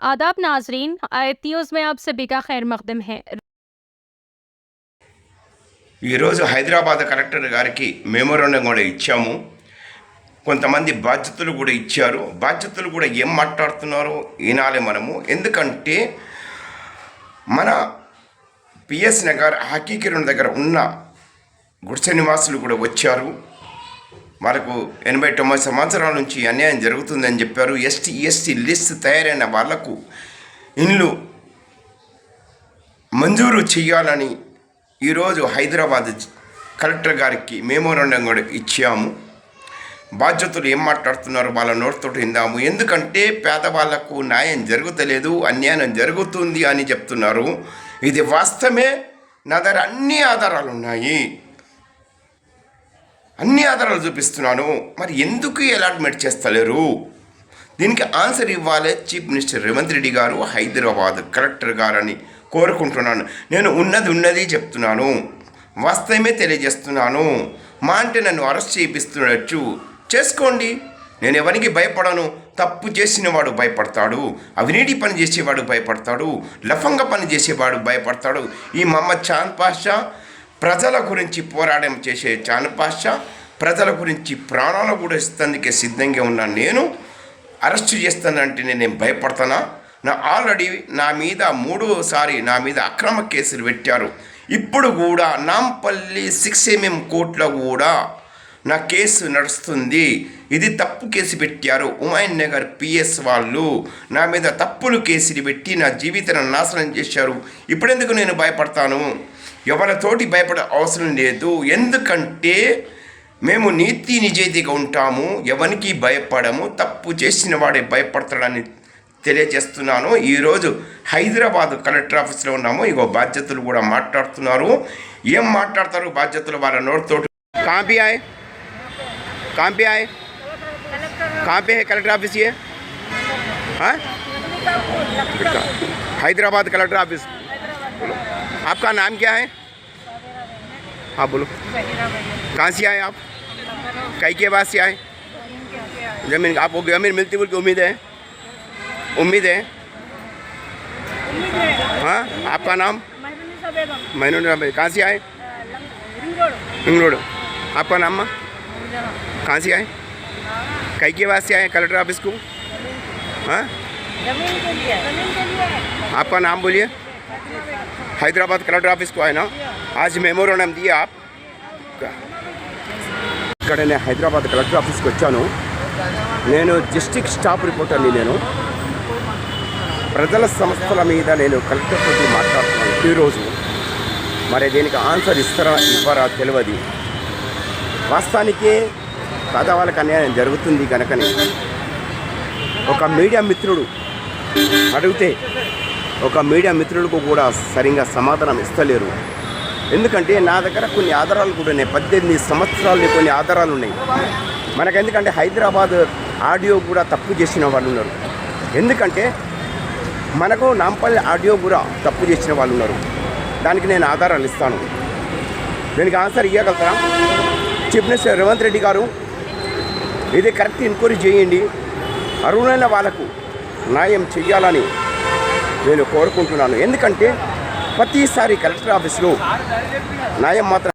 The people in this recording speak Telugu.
आदाब नाजरीन आयत न्यूज़ में आप सभी का खैर मकदम है ఈరోజు హైదరాబాద్ కలెక్టర్ గారికి మెమోరాండం కూడా ఇచ్చాము కొంతమంది బాధ్యతలు కూడా ఇచ్చారు బాధ్యతలు కూడా ఏం మాట్లాడుతున్నారో వినాలి మనము ఎందుకంటే మన పిఎస్ నగర్ హాకీకిరణ్ దగ్గర ఉన్న గుడిసె నివాసులు కూడా వచ్చారు మనకు ఎనభై తొమ్మిది సంవత్సరాల నుంచి అన్యాయం జరుగుతుందని చెప్పారు. ఎస్టీ ఎస్టీ లిస్ట్ తయారైన వాళ్ళకు ఇండ్లు మంజూరు చేయాలని ఈరోజు హైదరాబాద్ కలెక్టర్ గారికి మెమోరాండం కూడా ఇచ్చాము. బాధ్యతలు ఏం మాట్లాడుతున్నారు వాళ్ళ నోటితో విందాము. ఎందుకంటే పేదవాళ్ళకు న్యాయం జరుగుతలేదు అన్యాయం జరుగుతుంది అని చెప్తున్నారు. ఇది వాస్తవమే. నా దగ్గర అన్ని ఆధారాలు ఉన్నాయి. అన్ని ఆధారాలు చూపిస్తున్నాను. మరి ఎందుకు అలాట్మెంట్ చేస్తలేరు? దీనికి ఆన్సర్ ఇవ్వాలి చీఫ్ మినిస్టర్ రేవంత్ రెడ్డి గారు హైదరాబాద్ కలెక్టర్ గారని కోరుకుంటున్నాను. నేను ఉన్నది ఉన్నది చెప్తున్నాను. వాస్తవమే తెలియజేస్తున్నాను. మా అంటే నన్ను అరెస్ట్ చేయిస్తుండొచ్చు చేసుకోండి. నేను ఎవరికి భయపడను? తప్పు చేసిన వాడు భయపడతాడు. అవినీతి పని చేసేవాడు భయపడతాడు. లఫంగ పని చేసేవాడు భయపడతాడు. ఈ మమ్మ చాంద్ పాషా ప్రజల గురించి పోరాటం చేసే చానుపాష ప్రజల గురించి ప్రాణాలు కూడా ఇస్తానికి సిద్ధంగా ఉన్న నేను అరెస్ట్ చేస్తానంటే నేను భయపడతానా? నా ఆల్రెడీ నా మీద మూడోసారి నా మీద అక్రమ కేసులు పెట్టారు. ఇప్పుడు కూడా నాంపల్లి సిక్స్ ఎంఎం కోర్టులో కూడా నా కేసు నడుస్తుంది. ఇది తప్పు కేసు పెట్టారు. ఉమాయన్ నగర్ పిఎస్ వాళ్ళు నా మీద తప్పులు కేసులు పెట్టి నా జీవితాన్ని నాశనం చేశారు. ఇప్పుడెందుకు నేను భయపడతాను? ఎవరితోటి భయపడే అవసరం లేదు. ఎందుకంటే మేము నీతి నిజేతిగా ఉంటాము. ఎవరికి భయపడము? తప్పు చేసిన వాడే భయపడతాడని తెలియజేస్తున్నాను. ఈరోజు హైదరాబాద్ కలెక్టర్ ఆఫీస్లో ఉన్నాము. ఇగో బాధ్యతలు కూడా మాట్లాడుతున్నారు. ఏం మాట్లాడతారు బాధ్యతలు వాళ్ళ నోటితో కాంపి ఆయ్ ఆయ్ कहाँ पे है? कलेक्टर ऑफ़िस ये? हाँ? हैदराबाद कलेक्टर ऑफ़िस बोलो। आपका नाम क्या है? हाँ बोलो। कहाँ से आए आप? कई के बाद से आए? ज़मीन आपको ज़मीन मिलती बोल की उम्मीद है? उम्मीद है? हाँ आपका नाम? महबूबा कहाँ से आए? रिंग रोड आपका नाम माँ? कहाँ से आए? कई के बाद से आए कलेक्टर ऑफिस को हाँ जमीन के लिए जमीन के लिए आपका नाम बोलिए हैदराबाद कलेक्टर ऑफिस को आए ना आज మెమోరాండం दिए आप ఇక్కడ నేను హైదరాబాద్ కలెక్టర్ ఆఫీస్కి వచ్చాను నేను డిస్ట్రిక్ట్ స్టాఫ్ రిపోర్టర్ని నేను ప్రజల సంస్థల మీద నేను కలెక్టర్ తోటి మాట్లాడుతున్నాను ఈరోజు మరి దీనికి ఆన్సర్ ఇస్తారా ఇవ్వరా తెలియదు వాస్తవానికి పేదవాళ్ళకి అన్యాయం జరుగుతుంది కనుకని ఒక మీడియా మిత్రుడు అడిగితే ఒక మీడియా మిత్రులకు కూడా సరిగా సమాధానం ఇస్తలేరు. ఎందుకంటే నా దగ్గర కొన్ని ఆధారాలు కూడా ఉన్నాయి. పద్దెనిమిది సంవత్సరాలు కొన్ని ఆధారాలు ఉన్నాయి. మనకు ఎందుకంటే హైదరాబాద్ ఆడియో కూడా తప్పు చేసిన వాళ్ళు ఉన్నారు. ఎందుకంటే మనకు నాంపల్లి ఆడియో కూడా తప్పు చేసిన వాళ్ళు ఉన్నారు. దానికి నేను ఆధారాలు ఇస్తాను. దీనికి ఆన్సర్ ఇవ్వగలుగుతాను చీఫ్ మినిస్టర్ రేవంత్ రెడ్డి గారు ఇది కరెక్ట్ ఎంక్వైరీ చేయండి. అరుణైన వాళ్ళకు న్యాయం చేయాలని నేను కోరుకుంటున్నాను. ఎందుకంటే ప్రతిసారి కలెక్టర్ ఆఫీస్లో న్యాయం మాత్రం